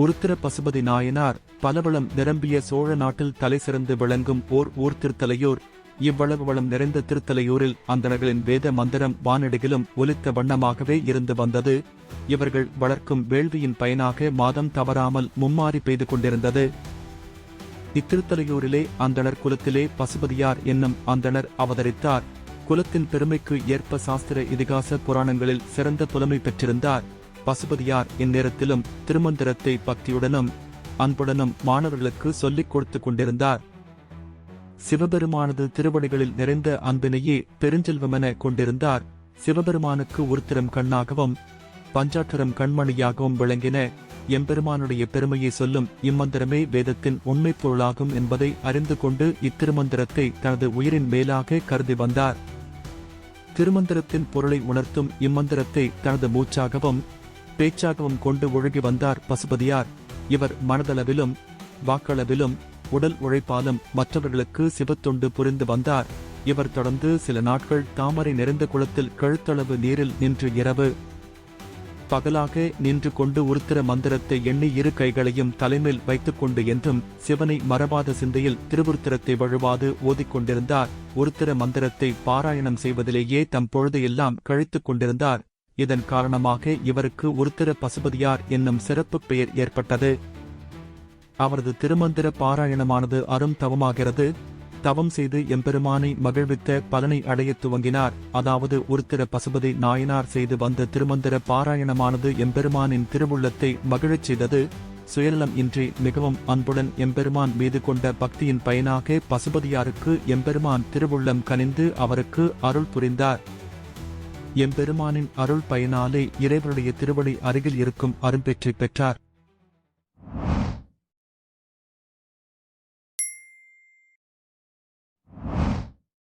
உருத்திர பசுபதி நாயனார் பலவளம் நிரம்பிய சோழ நாட்டில் தலைசிறந்து விளங்கும் ஓர் ஊர் திருத்தலையூர். இவ்வளவு வளம் நிறைந்த திருத்தலையூரில் அந்தணர்களின் வேத மந்திரம் வானடிகளும் ஒலித்த வண்ணமாகவே இருந்து வந்தது. இவர்கள் வளர்க்கும் வேள்வியின் பயனாக மாதம் தவறாமல் மும்மாறி பெய்து கொண்டிருந்தது. இத்திருத்தலையூரிலே அந்தணர் குலத்திலே பசுபதியார் என்னும் அந்தணர் அவதரித்தார். குலத்தின் பெருமைக்கு ஏற்ப சாஸ்திர இதிகாச புராணங்களில் சிறந்த புலமை பெற்றிருந்தார். பசுபதியார் இந்நேரத்திலும் திருமந்திரத்தை பக்தியுடனும் அன்புடனும் மாணவர்களுக்கு சொல்லிக் கொடுத்துக் கொண்டிருந்தார். சிவபெருமானது திருவடிகளில் நிறைந்த அன்பினையே பெருஞ்செல்வமென கொண்டிருந்தார். சிவபெருமானுக்கு உருத்திரம் கண்ணாகவும் பஞ்சாற்றரம் கண்மணியாகவும் விளங்கின எம்பெருமானுடைய பெருமையை சொல்லும் இம்மந்திரமே வேதத்தின் உண்மைப் பொருளாகும் என்பதை அறிந்து கொண்டு இத்திருமந்திரத்தை தனது உயிரின் மேலாக கருதி வந்தார். திருமந்திரத்தின் பொருளை உணர்த்தும் இம்மந்திரத்தை தனது மூச்சாகவும் பேச்சாகவும் கொண்டு ஒழுகி வந்தார் பசுபதியார். இவர் மனதளவிலும் வாக்களவிலும் உடல் உழைப்பாலும் மற்றவர்களுக்கு சிவத்தொண்டு புரிந்து வந்தார். இவர் தொடர்ந்து சில நாட்கள் தாமரை நிறைந்த குளத்தில் கழுத்தளவு நீரில் நின்று இரவு பகலாக நின்று கொண்டு உருத்திர மந்திரத்தை எண்ணி இரு கைகளையும் தலைமேல் வைத்துக் கொண்டு என்றும் சிவனை மறவாத சிந்தையில் திருவுருத்திரத்தை வழுவாது ஓதிக்கொண்டிருந்தார் உருத்திர மந்திரத்தை பாராயணம் செய்வதிலேயே தம் பொழுதையெல்லாம் கழித்துக் கொண்டிருந்தார். இதன் காரணமாக இவருக்கு உருத்திர பசுபதியார் என்னும் சிறப்பு பெயர் ஏற்பட்டது. அவரது திருமந்திர பாராயணமானது அரும் தவமாகிறது தவம் செய்து எம்பெருமானை மகிழ்வித்த பலனை அடைய துவங்கினார். அதாவது உருத்திர பசுபதி நாயனார் செய்து வந்த திருமந்திர பாராயணமானது எம்பெருமானின் திருவுள்ளத்தை மகிழச் செய்தது. சுயநலம் இன்றி மிகவும் அன்புடன் எம்பெருமான் மீது கொண்ட பக்தியின் பயனாக பசுபதியாருக்கு எம்பெருமான் திருவுள்ளம் கனிந்து அவருக்கு அருள் புரிந்தார். எம்பெருமானின் அருள் பயனாலே இறைவனுடைய திருவடி அருகில் இருக்கும் அரும்பெற்றி பெற்றார்.